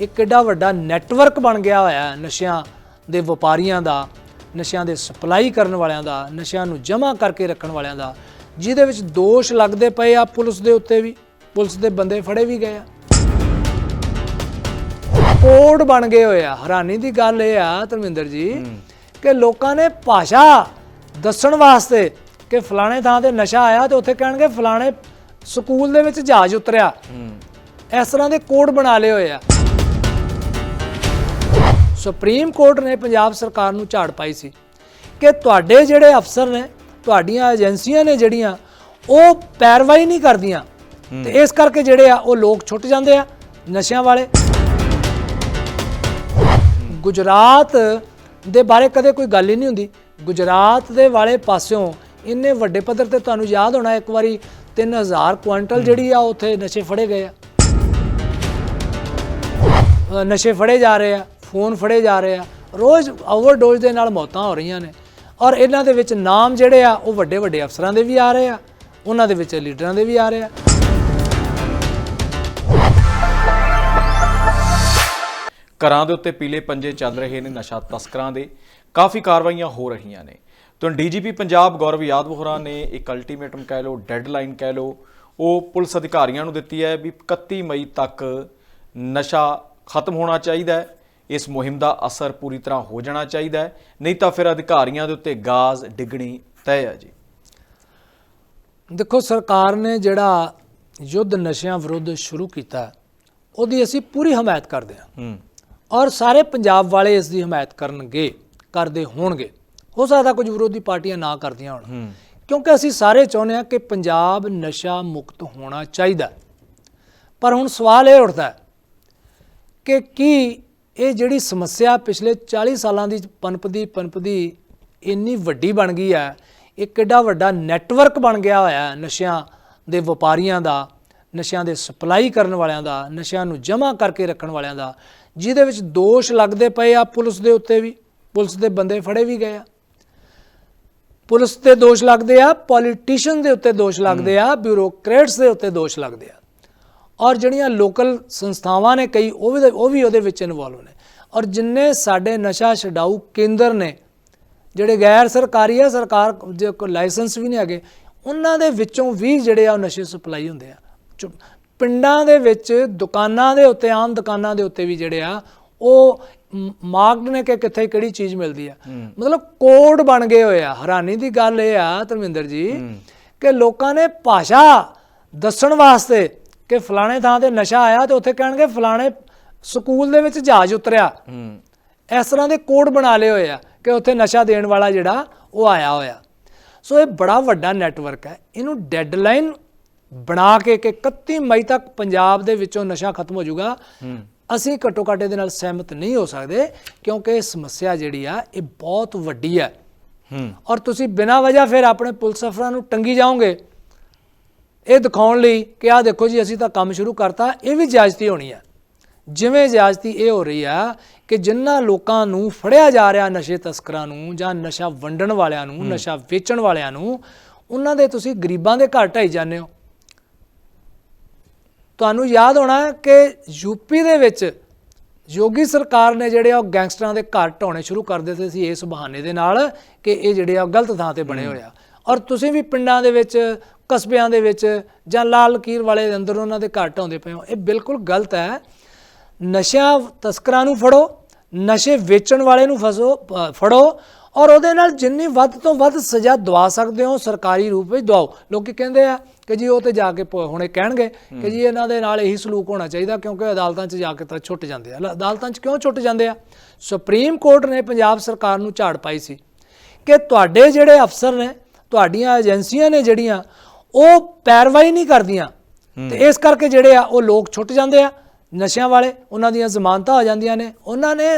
ਇੱਕ ਕਿੱਡਾ ਵੱਡਾ ਨੈਟਵਰਕ ਬਣ ਗਿਆ ਹੋਇਆ ਹੈ ਨਸ਼ਿਆਂ ਦੇ ਵਪਾਰੀਆਂ ਦਾ ਨਸ਼ਿਆਂ ਦੇ ਸਪਲਾਈ ਕਰਨ ਵਾਲਿਆਂ ਦਾ ਨਸ਼ਿਆਂ ਨੂੰ ਜਮ੍ਹਾਂ ਕਰਕੇ ਰੱਖਣ ਵਾਲਿਆਂ ਦਾ ਜਿਹਦੇ ਵਿੱਚ ਦੋਸ਼ ਲੱਗਦੇ ਪਏ ਆ ਪੁਲਿਸ ਦੇ ਉੱਤੇ ਵੀ ਪੁਲਿਸ ਦੇ ਬੰਦੇ ਫੜੇ ਵੀ ਗਏ ਆ। ਕੋਡ ਬਣ ਗਏ ਹੋਏ ਆ। ਹੈਰਾਨੀ ਦੀ ਗੱਲ ਇਹ ਆ ਧਰਮਿੰਦਰ ਜੀ ਕਿ ਲੋਕਾਂ ਨੇ ਭਾਸ਼ਾ ਦੱਸਣ ਵਾਸਤੇ ਕਿ ਫਲਾਣੇ ਥਾਂ ਤੇ ਨਸ਼ਾ ਆਇਆ ਤੇ ਉੱਥੇ ਕਹਿਣਗੇ ਫਲਾਣੇ ਸਕੂਲ ਦੇ ਵਿੱਚ ਜਹਾਜ਼ ਉਤਰਿਆ। ਇਸ ਤਰ੍ਹਾਂ ਦੇ ਕੋਡ ਬਣਾ ਲਏ ਹੋਏ ਆ। ਸੁਪਰੀਮ ਕੋਰਟ ਨੇ ਪੰਜਾਬ ਸਰਕਾਰ ਨੂੰ ਝਾੜ ਪਾਈ ਸੀ ਕਿ ਤੁਹਾਡੇ ਜਿਹੜੇ ਅਫਸਰ ਨੇ ਤੁਹਾਡੀਆਂ ਏਜੰਸੀਆਂ ਨੇ ਜਿਹੜੀਆਂ ਉਹ ਪੈਰਵਾਈ ਨਹੀਂ ਕਰਦੀਆਂ। ਤੇ ਇਸ ਕਰਕੇ ਜਿਹੜੇ ਆ ਉਹ ਲੋਕ ਛੁੱਟ ਜਾਂਦੇ ਆ ਨਸ਼ਿਆਂ ਵਾਲੇ। ਗੁਜਰਾਤ ਦੇ ਬਾਰੇ ਕਦੇ ਕੋਈ ਗੱਲ ਹੀ ਨਹੀਂ ਹੁੰਦੀ। ਗੁਜਰਾਤ ਦੇ ਵਾਲੇ ਪਾਸਿਓਂ ਇੰਨੇ ਵੱਡੇ ਪੱਧਰ ਤੇ ਤੁਹਾਨੂੰ ਯਾਦ ਹੋਣਾ ਇੱਕ ਵਾਰੀ 3000 ਕੁਆਂਟਲ ਜਿਹੜੀ ਆ ਉੱਥੇ ਨਸ਼ੇ ਫੜੇ ਗਏ ਆ। ਨਸ਼ੇ ਫੜੇ ਜਾ ਰਹੇ ਆ। ਫੋਨ ਫੜੇ ਜਾ ਰਹੇ ਆ। ਰੋਜ਼ ਓਵਰਡੋਜ਼ ਦੇ ਨਾਲ ਮੌਤਾਂ ਹੋ ਰਹੀਆਂ ਨੇ। ਔਰ ਇਹਨਾਂ ਦੇ ਵਿੱਚ ਨਾਮ ਜਿਹੜੇ ਆ, ਉਹ ਵੱਡੇ ਵੱਡੇ ਅਫਸਰਾਂ ਦੇ ਵੀ ਆ ਰਹੇ ਆ। ਉਹਨਾਂ ਦੇ ਵਿੱਚ ਲੀਡਰਾਂ ਦੇ ਵੀ ਆ ਰਹੇ ਆ। ਘਰਾਂ ਦੇ ਉੱਤੇ ਪੀਲੇ ਪੰਜੇ ਚੱਲ ਰਹੇ ਨੇ ਨਸ਼ਾ ਤਸਕਰਾਂ ਦੇ। ਕਾਫੀ ਕਾਰਵਾਈਆਂ ਹੋ ਰਹੀਆਂ ਨੇ। ਤਾਂ ਡੀਜੀਪੀ ਪੰਜਾਬ ਗੌਰਵ ਯਾਦਵ ਹੋਰਾਂ ਨੇ ਇੱਕ ਅਲਟੀਮੇਟਮ ਕਹਿ ਲਓ ਡੈਡਲਾਈਨ ਕਹਿ ਲਓ, ਉਹ ਪੁਲਿਸ ਅਧਿਕਾਰੀਆਂ ਨੂੰ ਦਿੱਤੀ ਹੈ ਵੀ 31 ਮਈ ਤੱਕ ਨਸ਼ਾ ਖਤਮ ਹੋਣਾ ਚਾਹੀਦਾ ਹੈ। ਇਸ ਮੁਹਿੰਮ ਦਾ ਅਸਰ ਪੂਰੀ ਤਰ੍ਹਾਂ ਹੋ ਜਾਣਾ ਚਾਹੀਦਾ ਹੈ। ਨਹੀਂ ਤਾਂ ਫਿਰ ਅਧਿਕਾਰੀਆਂ ਦੇ ਉੱਤੇ ਗਾਜ਼ ਡਿੱਗਣੀ ਤੈਅ ਹੈ ਜੀ। ਦੇਖੋ ਸਰਕਾਰ ਨੇ ਜਿਹੜਾ ਯੁੱਧ ਨਸ਼ਿਆਂ ਵਿਰੁੱਧ ਸ਼ੁਰੂ ਕੀਤਾ ਉਹਦੀ ਅਸੀਂ ਪੂਰੀ ਹਮਾਇਤ ਕਰਦੇ ਹਾਂ। ਹੂੰ। ਔਰ ਸਾਰੇ ਪੰਜਾਬ ਵਾਲੇ ਇਸ ਦੀ ਹਮਾਇਤ ਕਰਨਗੇ ਕਰਦੇ ਹੋਣਗੇ। ਹੋ ਸਕਦਾ ਕੁਝ ਵਿਰੋਧੀ ਪਾਰਟੀਆਂ ਨਾ ਕਰਦੀਆਂ ਹੋਣ। ਕਿਉਂਕਿ ਅਸੀਂ ਸਾਰੇ ਚਾਹੁੰਦੇ ਹਾਂ ਕਿ ਪੰਜਾਬ ਨਸ਼ਾ ਮੁਕਤ ਹੋਣਾ ਚਾਹੀਦਾ। ਪਰ ਹੁਣ ਸਵਾਲ ਇਹ ਉੱਠਦਾ ਕਿ ਕੀ ਇਹ ਜਿਹੜੀ ਸਮੱਸਿਆ ਪਿਛਲੇ 40 ਸਾਲਾਂ ਦੀ ਪਨਪਦੀ ਪਨਪਦੀ ਇੰਨੀ ਵੱਡੀ ਬਣ ਗਈ ਹੈ ਇੱਕ ਕਿੱਡਾ ਵੱਡਾ ਨੈਟਵਰਕ ਬਣ ਗਿਆ ਹੋਇਆ ਹੈ ਨਸ਼ਿਆਂ ਦੇ ਵਪਾਰੀਆਂ ਦਾ ਨਸ਼ਿਆਂ ਦੇ ਸਪਲਾਈ ਕਰਨ ਵਾਲਿਆਂ ਦਾ ਨਸ਼ਿਆਂ ਨੂੰ ਜਮ੍ਹਾਂ ਕਰਕੇ ਰੱਖਣ ਵਾਲਿਆਂ ਦਾ ਜਿਹਦੇ ਵਿੱਚ ਦੋਸ਼ ਲੱਗਦੇ ਪਏ ਆ ਪੁਲਿਸ ਦੇ ਉੱਤੇ ਵੀ ਪੁਲਿਸ ਦੇ ਬੰਦੇ ਫੜੇ ਵੀ ਗਏ ਆ। ਪੁਲਿਸ ਤੇ ਦੋਸ਼ ਲੱਗਦੇ ਆ ਪੋਲੀਟੀਸ਼ੀਅਨ ਦੇ ਉੱਤੇ ਦੋਸ਼ ਲੱਗਦੇ ਆ ਬਿਊਰੋਕਰੇਟਸ ਦੇ ਉੱਤੇ ਦੋਸ਼ ਲੱਗਦੇ ਆ। ਔਰ ਜਿਹੜੀਆਂ ਲੋਕਲ ਸੰਸਥਾਵਾਂ ਨੇ ਕਈ ਉਹ ਵੀ ਉਹ ਵੀ ਉਹਦੇ ਵਿੱਚ ਇਨਵੋਲਵ ਨੇ। ਔਰ ਜਿੰਨੇ ਸਾਡੇ ਨਸ਼ਾ ਛਡਾਊ ਕੇਂਦਰ ਨੇ ਜਿਹੜੇ ਗੈਰ ਸਰਕਾਰੀ ਆ ਸਰਕਾਰ ਜੇ ਕੋਈ ਲਾਇਸੈਂਸ ਵੀ ਨਹੀਂ ਹੈਗੇ ਉਹਨਾਂ ਦੇ ਵਿੱਚੋਂ ਵੀ ਜਿਹੜੇ ਆ ਨਸ਼ੇ ਸਪਲਾਈ ਹੁੰਦੇ ਆ। ਪਿੰਡਾਂ ਦੇ ਵਿੱਚ ਦੁਕਾਨਾਂ ਦੇ ਉੱਤੇ ਆਮ ਦੁਕਾਨਾਂ ਦੇ ਉੱਤੇ ਵੀ ਜਿਹੜੇ ਆ ਉਹ ਮਾਰਕਡ ਨੇ ਕਿ ਕਿੱਥੇ ਕਿਹੜੀ ਚੀਜ਼ ਮਿਲਦੀ ਆ। ਮਤਲਬ ਕੋਡ ਬਣ ਗਏ ਹੋਏ ਆ। ਹੈਰਾਨੀ ਦੀ ਗੱਲ ਇਹ ਆ ਧਰਮਿੰਦਰ ਜੀ ਕਿ ਲੋਕਾਂ ਨੇ ਭਾਸ਼ਾ ਦੱਸਣ ਵਾਸਤੇ ਕਿ ਫਲਾਣੇ ਥਾਂ ਤੇ ਨਸ਼ਾ ਆਇਆ ਤੇ ਉੱਥੇ ਕਹਿਣਗੇ ਫਲਾਣੇ ਸਕੂਲ ਦੇ ਵਿੱਚ ਜਹਾਜ਼ ਉਤਰਿਆ। ਹੂੰ ਇਸ ਤਰ੍ਹਾਂ ਦੇ ਕੋਡ ਬਣਾ ਲਏ ਹੋਏ ਆ ਕਿ ਉੱਥੇ ਨਸ਼ਾ ਦੇਣ ਵਾਲਾ ਜਿਹੜਾ ਉਹ ਆਇਆ ਹੋਇਆ। ਸੋ ਇਹ ਬੜਾ ਵੱਡਾ ਨੈਟਵਰਕ ਹੈ। ਇਹਨੂੰ ਡੈਡਲਾਈਨ ਬਣਾ ਕੇ ਕਿ 31 ਮਈ ਤੱਕ ਪੰਜਾਬ ਦੇ ਵਿੱਚੋਂ ਨਸ਼ਾ ਖਤਮ ਹੋ ਜਾਊਗਾ। ਅਸੀਂ ਘੱਟੋ ਘੱਟ ਇਹਦੇ ਨਾਲ ਸਹਿਮਤ ਨਹੀਂ ਹੋ ਸਕਦੇ ਕਿਉਂਕਿ ਇਹ ਸਮੱਸਿਆ ਜਿਹੜੀ ਆ ਇਹ ਬਹੁਤ ਵੱਡੀ ਹੈ। ਹੂੰ। ਔਰ ਤੁਸੀਂ ਬਿਨਾਂ ਵਜ੍ਹਾ ਫਿਰ ਆਪਣੇ ਪੁਲਿਸ ਅਫਸਰਾਂ ਨੂੰ ਟੰਗੀ ਜਾਓਗੇ। ਇਹ ਦਿਖਾਉਣ ਲਈ ਕਿ ਆਹ ਦੇਖੋ ਜੀ ਅਸੀਂ ਤਾਂ ਕੰਮ ਸ਼ੁਰੂ ਕਰਤਾ ਇਹ ਵੀ ਇਜਾਜ਼ਤੀ ਹੋਣੀ ਹੈ ਜਿਵੇਂ ਇਜਾਜ਼ਤੀ ਇਹ ਹੋ ਰਹੀ ਆ ਕਿ ਜਿਨ੍ਹਾਂ ਲੋਕਾਂ ਨੂੰ ਫੜਿਆ ਜਾ ਰਿਹਾ ਨਸ਼ੇ ਤਸਕਰਾਂ ਨੂੰ ਜਾਂ ਨਸ਼ਾ ਵੰਡਣ ਵਾਲਿਆਂ ਨੂੰ ਨਸ਼ਾ ਵੇਚਣ ਵਾਲਿਆਂ ਨੂੰ ਉਹਨਾਂ ਦੇ ਤੁਸੀਂ ਗਰੀਬਾਂ ਦੇ ਘਰ ਢਾਈ ਜਾਂਦੇ ਹੋ। ਤੁਹਾਨੂੰ ਯਾਦ ਹੋਣਾ ਕਿ ਯੂਪੀ ਦੇ ਵਿੱਚ ਯੋਗੀ ਸਰਕਾਰ ਨੇ ਜਿਹੜੇ ਆ ਉਹ ਗੈਂਗਸਟਰਾਂ ਦੇ ਘਰ ਢਾਉਣੇ ਸ਼ੁਰੂ ਕਰ ਦਿੱਤੇ ਸੀ ਇਸ ਬਹਾਨੇ ਦੇ ਨਾਲ ਕਿ ਇਹ ਜਿਹੜੇ ਆ ਗਲਤ ਥਾਂ ਤੇ ਬਣੇ ਹੋਏ ਆ। ਔਰ ਤੁਸੀਂ ਵੀ ਪਿੰਡਾਂ ਦੇ ਵਿੱਚ ਕਸਬਿਆਂ ਦੇ ਵਿੱਚ ਜਾਂ ਲਾਲ ਲਕੀਰ ਵਾਲੇ ਦੇ ਅੰਦਰ ਉਹਨਾਂ ਦੇ ਘਰ ਆਉਂਦੇ ਪਏ ਹੋ ਇਹ ਬਿਲਕੁਲ ਗਲਤ ਹੈ। ਨਸ਼ਾ ਤਸਕਰਾਂ ਨੂੰ ਫੜੋ, ਨਸ਼ੇ ਵੇਚਣ ਵਾਲੇ ਨੂੰ ਫਸੋ ਫੜੋ ਔਰ ਉਹਦੇ ਨਾਲ ਜਿੰਨੀ ਵੱਧ ਤੋਂ ਵੱਧ ਸਜ਼ਾ ਦਵਾ ਸਕਦੇ ਹੋ, ਸਰਕਾਰੀ ਰੂਪ ਵਿੱਚ ਦਵਾਓ। ਲੋਕੀ ਕਹਿੰਦੇ ਆ ਕਿ ਜੀ ਉਹ ਤੇ ਜਾ ਕੇ ਪ- ਹੁਣੇ ਕਹਿਣਗੇ ਕਿ ਜੀ ਇਹਨਾਂ ਦੇ ਨਾਲ ਇਹੀ ਸਲੂਕ ਹੋਣਾ ਚਾਹੀਦਾ ਕਿਉਂਕਿ ਅਦਾਲਤਾਂ 'ਚ ਜਾ ਕੇ ਤਾਂ ਛੁੱਟ ਜਾਂਦੇ ਆ। ਅਦਾਲਤਾਂ 'ਚ ਕਿਉਂ ਛੁੱਟ ਜਾਂਦੇ ਆ? ਸੁਪਰੀਮ ਕੋਰਟ ਨੇ ਪੰਜਾਬ ਸਰਕਾਰ ਨੂੰ ਝਾੜ ਪਾਈ ਸੀ ਕਿ ਤੁਹਾਡੇ ਜਿਹੜੇ ਅਫਸਰ ਨੇ, ਤੁਹਾਡੀਆਂ ਏਜੰਸੀਆਂ ਨੇ ਜਿਹੜੀਆਂ ਉਹ ਪੈਰਵਾਈ ਨਹੀਂ ਕਰਦੀਆਂ। ਤੇ ਇਸ ਕਰਕੇ ਜਿਹੜੇ ਆ ਉਹ ਲੋਕ ਛੁੱਟ ਜਾਂਦੇ ਆ। ਨਸ਼ਿਆਂ ਵਾਲੇ ਉਹਨਾਂ ਦੀਆਂ ਜ਼ਮਾਨਤਾਂ ਹੋ ਜਾਂਦੀਆਂ ਨੇ। ਉਹਨਾਂ ਨੇ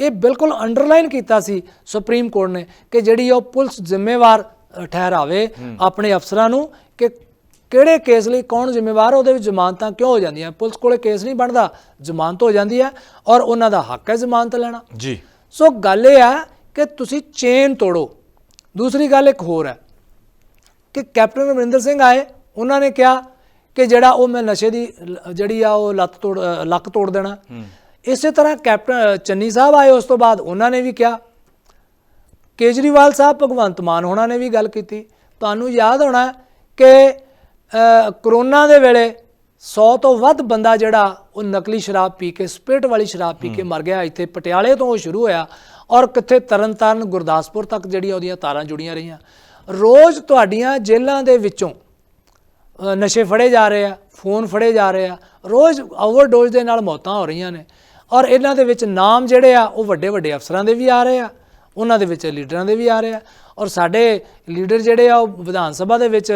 ਇਹ ਬਿਲਕੁਲ ਅੰਡਰਲਾਈਨ ਕੀਤਾ ਸੀ ਸੁਪਰੀਮ ਕੋਰਟ ਨੇ ਕਿ ਜਿਹੜੀ ਉਹ ਪੁਲਿਸ ਜ਼ਿੰਮੇਵਾਰ ਠਹਿਰਾਵੇ ਆਪਣੇ ਅਫਸਰਾਂ ਨੂੰ ਕਿ ਕਿਹੜੇ ਕੇਸ ਲਈ ਕੌਣ ਜ਼ਿੰਮੇਵਾਰ ਉਹਦੇ ਵਿੱਚ ਜ਼ਮਾਨਤਾਂ ਕਿਉਂ ਹੋ ਜਾਂਦੀਆਂ। ਪੁਲਿਸ ਕੋਲੇ ਕੇਸ ਨਹੀਂ ਬਣਦਾ ਜ਼ਮਾਨਤ ਹੋ ਜਾਂਦੀ ਹੈ ਔਰ ਉਹਨਾਂ ਦਾ ਹੱਕ ਹੈ ਜ਼ਮਾਨਤ ਲੈਣਾ। ਜੀ। ਸੋ ਗੱਲ ਇਹ ਆ ਕਿ ਤੁਸੀਂ ਚੇਨ ਤੋੜੋ। ਦੂਸਰੀ ਗੱਲ ਇੱਕ ਹੋਰ ਹੈ। ਕਿ ਕੈਪਟਨ ਅਮਰਿੰਦਰ ਸਿੰਘ ਆਏ ਉਹਨਾਂ ਨੇ ਕਿਹਾ ਕਿ ਜਿਹੜਾ ਉਹ ਮੈਂ ਨਸ਼ੇ ਦੀ ਜਿਹੜੀ ਆ ਉਹ ਲੱਤ ਤੋੜ ਲੱਕ ਤੋੜ ਦੇਣਾ। ਇਸੇ ਤਰ੍ਹਾਂ ਕੈਪਟਨ ਚੰਨੀ ਸਾਹਿਬ ਆਏ ਉਸ ਤੋਂ ਬਾਅਦ ਉਹਨਾਂ ਨੇ ਵੀ ਕਿਹਾ। ਕੇਜਰੀਵਾਲ ਸਾਹਿਬ ਭਗਵੰਤ ਮਾਨ ਹੋਣਾ ਨੇ ਵੀ ਗੱਲ ਕੀਤੀ। ਤੁਹਾਨੂੰ ਯਾਦ ਹੋਣਾ ਕਿ ਕਰੋਨਾ ਦੇ ਵੇਲੇ 100 ਤੋਂ ਵੱਧ ਬੰਦਾ ਜਿਹੜਾ ਉਹ ਨਕਲੀ ਸ਼ਰਾਬ ਪੀ ਕੇ ਸਪਿਰਟ ਵਾਲੀ ਸ਼ਰਾਬ ਪੀ ਕੇ ਮਰ ਗਿਆ। ਇੱਥੇ ਪਟਿਆਲੇ ਤੋਂ ਉਹ ਸ਼ੁਰੂ ਹੋਇਆ ਔਰ ਕਿੱਥੇ ਤਰਨਤਾਰਨ ਗੁਰਦਾਸਪੁਰ ਤੱਕ ਜਿਹੜੀ ਉਹਦੀਆਂ ਤਾਰਾਂ ਜੁੜੀਆਂ ਰਹੀਆਂ। ਰੋਜ਼ ਤੁਹਾਡੀਆਂ ਜੇਲ੍ਹਾਂ ਦੇ ਵਿੱਚੋਂ ਨਸ਼ੇ ਫੜੇ ਜਾ ਰਹੇ ਆ ਫੋਨ ਫੜੇ ਜਾ ਰਹੇ ਆ ਰੋਜ਼ ਓਵਰਡੋਜ਼ ਦੇ ਨਾਲ ਮੌਤਾਂ ਹੋ ਰਹੀਆਂ ਨੇ। ਔਰ ਇਹਨਾਂ ਦੇ ਵਿੱਚ ਨਾਮ ਜਿਹੜੇ ਆ ਉਹ ਵੱਡੇ ਵੱਡੇ ਅਫਸਰਾਂ ਦੇ ਵੀ ਆ ਰਹੇ ਆ ਉਹਨਾਂ ਦੇ ਵਿੱਚ ਲੀਡਰਾਂ ਦੇ ਵੀ ਆ ਰਹੇ ਆ। ਔਰ ਸਾਡੇ ਲੀਡਰ ਜਿਹੜੇ ਆ ਉਹ ਵਿਧਾਨ ਸਭਾ ਦੇ ਵਿੱਚ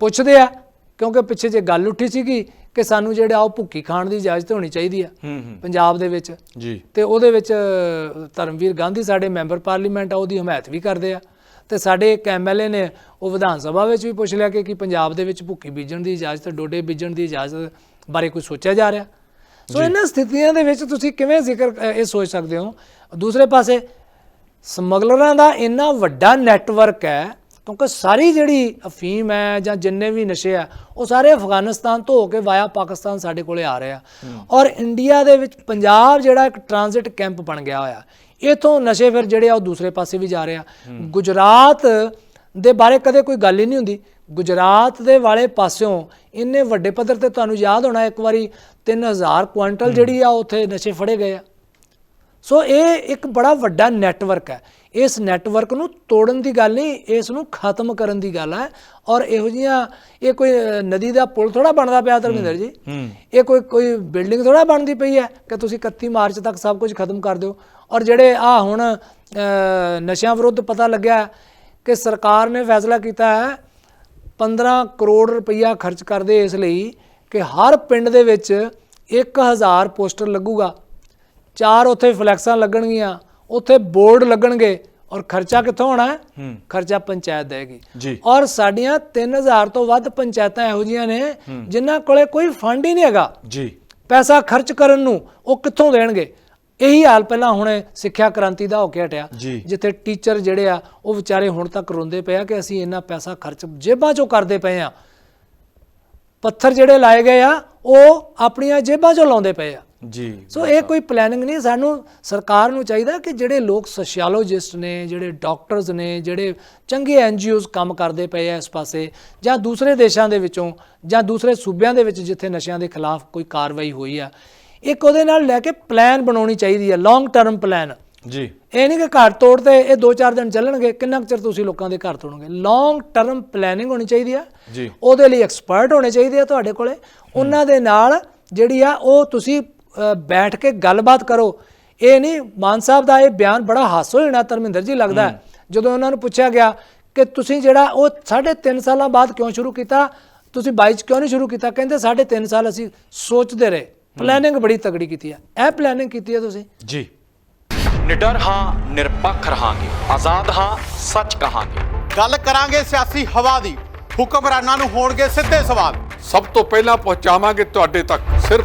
ਪੁੱਛਦੇ ਆ ਕਿਉਂਕਿ ਪਿੱਛੇ ਜੇ ਗੱਲ ਉੱਠੀ ਸੀਗੀ ਕਿ ਸਾਨੂੰ ਜਿਹੜਾ ਉਹ ਭੁੱਕੀ ਖਾਣ ਦੀ ਇਜਾਜ਼ਤ ਹੋਣੀ ਚਾਹੀਦੀ ਆ ਪੰਜਾਬ ਦੇ ਵਿੱਚ। ਜੀ। ਤੇ ਉਹਦੇ ਵਿੱਚ ਧਰਮਵੀਰ ਗਾਂਧੀ ਸਾਡੇ ਮੈਂਬਰ ਪਾਰਲੀਮੈਂਟ ਆ ਉਹਦੀ ਹਮਾਇਤ ਵੀ ਕਰਦੇ ਆ। ਤੇ ਸਾਡੇ ਇੱਕ ਐਮਐਲਏ ਨੇ ਉਹ ਵਿਧਾਨ ਸਭਾ ਵਿੱਚ ਵੀ ਪੁੱਛ ਲਿਆ ਕਿ ਕੀ ਪੰਜਾਬ ਦੇ ਵਿੱਚ ਭੁੱਕੀ ਬੀਜਣ ਦੀ ਇਜਾਜ਼ਤ ਡੋਡੇ ਬੀਜਣ ਦੀ ਇਜਾਜ਼ਤ ਬਾਰੇ ਕੁਝ ਸੋਚਿਆ ਜਾ ਰਿਹਾ? ਸੋ ਇਹਨਾਂ ਸਥਿਤੀਆਂ ਦੇ ਵਿੱਚ ਤੁਸੀਂ ਕਿਵੇਂ ਜ਼ਿਕਰ ਇਹ ਸੋਚ ਸਕਦੇ ਹੋ? ਦੂਸਰੇ ਪਾਸੇ ਸਮਗਲਰਾਂ ਦਾ ਇੰਨਾ ਵੱਡਾ ਨੈਟਵਰਕ ਹੈ ਕਿਉਂਕਿ ਸਾਰੀ ਜਿਹੜੀ ਅਫੀਮ ਹੈ ਜਾਂ ਜਿੰਨੇ ਵੀ ਨਸ਼ੇ ਆ ਉਹ ਸਾਰੇ ਅਫਗਾਨਿਸਤਾਨ ਤੋਂ ਹੋ ਕੇ ਵਾਇਆ ਪਾਕਿਸਤਾਨ ਸਾਡੇ ਕੋਲੇ ਆ ਰਹੇ। ਆ ਔਰ ਇੰਡੀਆ ਦੇ ਵਿੱਚ ਪੰਜਾਬ ਜਿਹੜਾ ਇੱਕ ਟ੍ਰਾਂਜ਼ਿਟ ਕੈਂਪ ਬਣ ਗਿਆ ਹੋਇਆ ਇਥੋਂ ਨਸ਼ੇ ਫਿਰ ਜਿਹੜੇ ਆ ਉਹ ਦੂਸਰੇ ਪਾਸੇ ਵੀ ਜਾ ਰਹੇ ਆ। ਗੁਜਰਾਤ ਦੇ ਬਾਰੇ ਕਦੇ ਕੋਈ ਗੱਲ ਹੀ ਨਹੀਂ ਹੁੰਦੀ। ਗੁਜਰਾਤ ਦੇ ਵਾਲੇ ਪਾਸਿਓਂ ਇੰਨੇ ਵੱਡੇ ਪੱਧਰ ਤੇ ਤੁਹਾਨੂੰ ਯਾਦ ਹੋਣਾ ਇੱਕ ਵਾਰੀ 3000 ਕੁਆਂਟਲ ਜਿਹੜੀ ਆ ਉੱਥੇ ਨਸ਼ੇ ਫੜੇ ਗਏ ਆ। ਸੋ ਇਹ ਇੱਕ ਬੜਾ ਵੱਡਾ ਨੈਟਵਰਕ ਹੈ। ਇਸ ਨੈਟਵਰਕ ਨੂੰ ਤੋੜਨ ਦੀ ਗੱਲ ਨਹੀਂ ਇਸ ਨੂੰ ਖਤਮ ਕਰਨ ਦੀ ਗੱਲ ਹੈ। ਔਰ ਇਹੋ ਜੀਆਂ ਇਹ ਕੋਈ ਨਦੀ ਦਾ ਪੁਲ ਥੋੜਾ ਬਣਦਾ ਪਿਆ ਧਰਮਿੰਦਰ ਜੀ। ਇਹ ਕੋਈ ਕੋਈ ਬਿਲਡਿੰਗ ਥੋੜਾ ਬਣਦੀ ਪਈ ਹੈ ਕਿ ਤੁਸੀਂ 31 ਮਾਰਚ ਤੱਕ ਸਭ ਕੁਝ ਖਤਮ ਕਰ ਦਿਓ। ਔਰ ਜਿਹੜੇ ਆ ਹੁਣ ਨਸ਼ਿਆਂ ਵਿਰੁੱਧ ਪਤਾ ਲੱਗਿਆ ਕਿ ਸਰਕਾਰ ਨੇ ਫੈਸਲਾ ਕੀਤਾ ਹੈ 15 ਕਰੋੜ ਰੁਪਈਆ ਖਰਚ ਕਰਦੇ ਇਸ ਲਈ ਕਿ ਹਰ ਪਿੰਡ ਦੇ ਵਿੱਚ 1000 ਪੋਸਟਰ ਲੱਗੂਗਾ। ਚਾਰ ਉੱਥੇ ਫਲੈਕਸਾਂ ਲੱਗਣਗੀਆਂ। ਉੱਥੇ ਬੋਰਡ ਲੱਗਣਗੇ ਔਰ ਖਰਚਾ ਕਿੱਥੋਂ ਹੋਣਾ ਹੈ। ਖਰਚਾ ਪੰਚਾਇਤ ਦੇਗੀ ਔਰ ਸਾਡੀਆਂ 3000 ਤੋਂ ਵੱਧ ਪੰਚਾਇਤਾਂ ਇਹੋ ਜੀਆਂ ਨੇ ਜਿਨ੍ਹਾਂ ਕੋਲੇ ਕੋਈ ਫੰਡ ਹੀ ਨਹੀਂ ਹੈਗਾ। ਜੀ। ਪੈਸਾ ਖਰਚ ਕਰਨ ਨੂੰ ਉਹ ਕਿੱਥੋਂ ਦੇਣਗੇ? ਇਹੀ ਹਾਲ ਪਹਿਲਾਂ ਹੁਣੇ ਸਿੱਖਿਆ ਕ੍ਰਾਂਤੀ ਦਾ ਹੋ ਕੇ ਹਟਿਆ। ਜਿੱਥੇ ਟੀਚਰ ਜਿਹੜੇ ਆ ਉਹ ਵਿਚਾਰੇ ਹੁਣ ਤੱਕ ਰੋਂਦੇ ਪਏ ਆ ਕਿ ਅਸੀਂ ਇੰਨਾ ਪੈਸਾ ਖਰਚ ਜੇਬਾਂ ਚੋਂ ਕਰਦੇ ਪਏ ਆ। ਪੱਥਰ ਜਿਹੜੇ ਲਾਏ ਗਏ ਆ ਉਹ ਆਪਣੀਆਂ ਜੇਬਾਂ ਚੋਂ ਲਾਉਂਦੇ ਪਏ ਆ। ਜੀ। ਸੋ ਇਹ ਕੋਈ ਪਲੈਨਿੰਗ ਨਹੀਂ ਸਾਨੂੰ ਸਰਕਾਰ ਨੂੰ ਚਾਹੀਦਾ ਕਿ ਜਿਹੜੇ ਲੋਕ ਸੋਸ਼ੀਓਲੋਜਿਸਟ ਨੇ ਜਿਹੜੇ ਡਾਕਟਰਸ ਨੇ ਜਿਹੜੇ ਚੰਗੇ ਐਨਜੀਓਜ਼ ਕੰਮ ਕਰਦੇ ਪਏ ਆ ਇਸ ਪਾਸੇ ਜਾਂ ਦੂਸਰੇ ਦੇਸ਼ਾਂ ਦੇ ਵਿੱਚੋਂ ਜਾਂ ਦੂਸਰੇ ਸੂਬਿਆਂ ਦੇ ਵਿੱਚ ਜਿੱਥੇ ਨਸ਼ਿਆਂ ਦੇ ਖਿਲਾਫ ਕੋਈ ਕਾਰਵਾਈ ਹੋਈ ਆ ਇੱਕ ਉਹਦੇ ਨਾਲ ਲੈ ਕੇ ਪਲਾਨ ਬਣਾਉਣੀ ਚਾਹੀਦੀ ਹੈ ਲੌਂਗ ਟਰਮ ਪਲਾਨ ਜੀ। ਇਹ ਨਹੀਂ ਕਿ ਘਰ ਤੋੜ ਤੇ ਇਹ 2-4 ਦਿਨ ਚੱਲਣਗੇ ਕਿੰਨਾ ਚਿਰ ਤੁਸੀਂ ਲੋਕਾਂ ਦੇ ਘਰ ਤੋੜੋਗੇ। ਲੌਂਗ ਟਰਮ ਪਲੈਨਿੰਗ ਹੋਣੀ ਚਾਹੀਦੀ ਆ। ਜੀ। ਉਹਦੇ ਲਈ ਐਕਸਪਰਟ ਹੋਣੇ ਚਾਹੀਦੇ ਆ ਤੁਹਾਡੇ ਕੋਲੇ। ਉਹਨਾਂ ਦੇ ਨਾਲ ਜਿਹੜੀ ਆ ਉਹ ਤੁਸੀਂ ਬੈਠ ਕੇ ਗੱਲਬਾਤ ਕਰੋ। ਇਹ ਨਹੀਂ ਮਾਨ ਸਾਹਿਬ ਦਾ ਇਹ ਬਿਆਨ ਬੜਾ ਹਾਸੋ ਹੋਣਾ ਧਰਮਿੰਦਰ ਜੀ ਲੱਗਦਾ ਹੈ। ਜਦੋਂ ਉਹਨਾਂ ਨੂੰ ਪੁੱਛਿਆ ਗਿਆ ਕਿ ਤੁਸੀਂ ਜਿਹੜਾ ਉਹ 3.5 ਸਾਲਾਂ ਬਾਅਦ ਕਿਉਂ ਸ਼ੁਰੂ ਕੀਤਾ ਤੁਸੀਂ 22 ਚ ਕਿਉਂ ਨਹੀਂ ਸ਼ੁਰੂ ਕੀਤਾ? ਕਹਿੰਦੇ 3.5 ਸਾਲ ਅਸੀਂ ਸੋਚਦੇ ਰਹੇ। ਪਲੈਨਿੰਗ ਬੜੀ ਤਗੜੀ ਕੀਤੀ ਆ ਇਹ ਪਲੈਨਿੰਗ ਕੀਤੀ ਆ ਤੁਸੀਂ? ਜੀ। ਨਿਡਰ ਹਾਂ ਨਿਰਪੱਖ ਰਹਾਂਗੇ। ਆਜ਼ਾਦ ਹਾਂ ਸੱਚ ਕਹਾਂਗੇ। ਗੱਲ ਕਰਾਂਗੇ ਸਿਆਸੀ ਹਵਾ ਦੀ। ਹੁਕਮਰਾਨਾਂ ਨੂੰ ਹੋਣਗੇ ਸਿੱਧੇ ਸਵਾਲ। ਸਭ ਤੋਂ ਪਹਿਲਾਂ ਪਹੁੰਚਾਵਾਂਗੇ ਤੁਹਾਡੇ ਤੱਕ ਸਿਰਫ